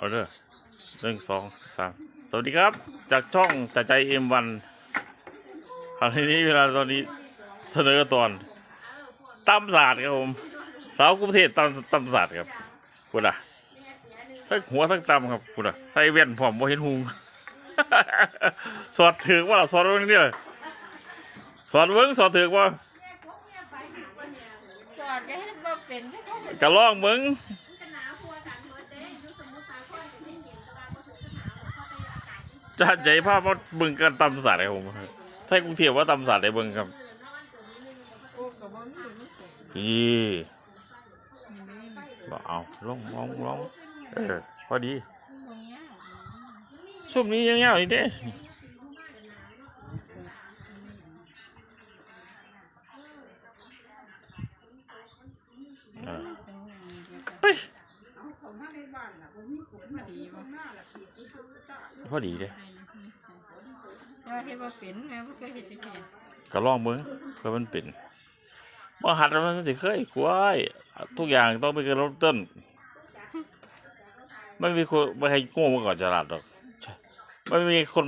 เอาเด้อหนึ่งสองสามสวัสดีครับ จากช่องจ่าใจเอ็มวันคราวนี้เวลาตอนนี้เสนอตอนตำศาสตร์ครับผม สาวกรุงเทพตำตำศาสตร์ครับคุณอะสักหัวสักจำครับคุณอะใส่เวียนผมบ่เห็นหุงสอดถือว่าล่ะสอดเบิ้งนี่เลยสอดเบิ้งสอดถือว่าจอดก็ให้บ่เป็นก็เขากระลองเบิ้ง จะใจภาพว่าเบิ่งกันตำศาสตร์ครับผมถ้ากรุงเทพว่าตำศาสตร์ได้เบิ่งครับโอ้ก็บ่มีมันเกิดพี่บอกเอาลงลองลองเออพอดีช่วงนี้ยังเงี้ยอีกเด้ไปพอดีเด้ ว่าเฮ็ดบ่เป็นแม่บ่เคยเฮ็ดจักเที่ยก็ลองเบิ่งเพื่อมันเป็นบ่หัดแล้วมันสิเคยกล้วยทุกอย่างต้องไปกระลบต้นไม่มีคนไม่ให้โง่มาก่อนฉลาดหรอกใช่ไม่มีคน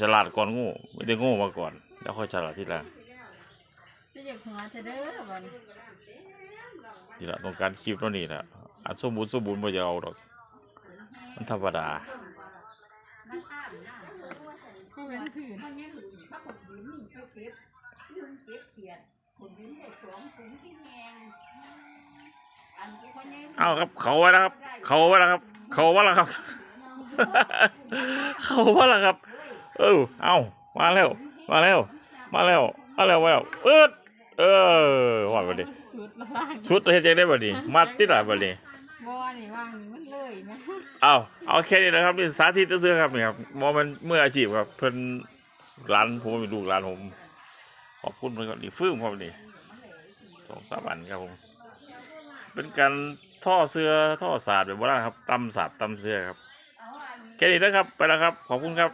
ฉลาดก่อนโง่ไม่ได้โง่มาก่อน แล้วค่อยฉลาดทีหลังสิอยากหัวเธอเด้อบัดนี่แหละต้องการคลิปตัวนี้แหละอันสมบูรณ์สมบูรณ์ไม่จะเอาหรอกมันธรรมดา ผู้เป็นพื้นเอาครับ เขาไว้แล้วครับ เขาไว้แล้วครับ เขาไว้แล้วครับ เขาไว้แล้วครับ เออเอามาแล้ว มาแล้ว มาแล้วมาแล้วมาแล้วเออเออว่าไปดิสุดละลางชุดเฮ็ดยังได้บ่ดิมัดติดหลายบ่ดิ บ่นี่ว่างนี่มันเลยนะเอาเอาแค่นี้นะครับนี่สาธิตซื่อครับนี่ครับบ่แมันเมื่ออาชีพครับ เพิ่นร้านผมเป็นลูกร้านผม ขอบคุณเพิ่นก่อนนี่ฟื้มครับนี่สองสามอันครับผม เป็นการท่อเสื้อท่อศาสาดแบบโบราณครับตำสาดตร์ตำเสื้อครับแค่นี้นะครับไปแล้วครับ ขอบคุณครับ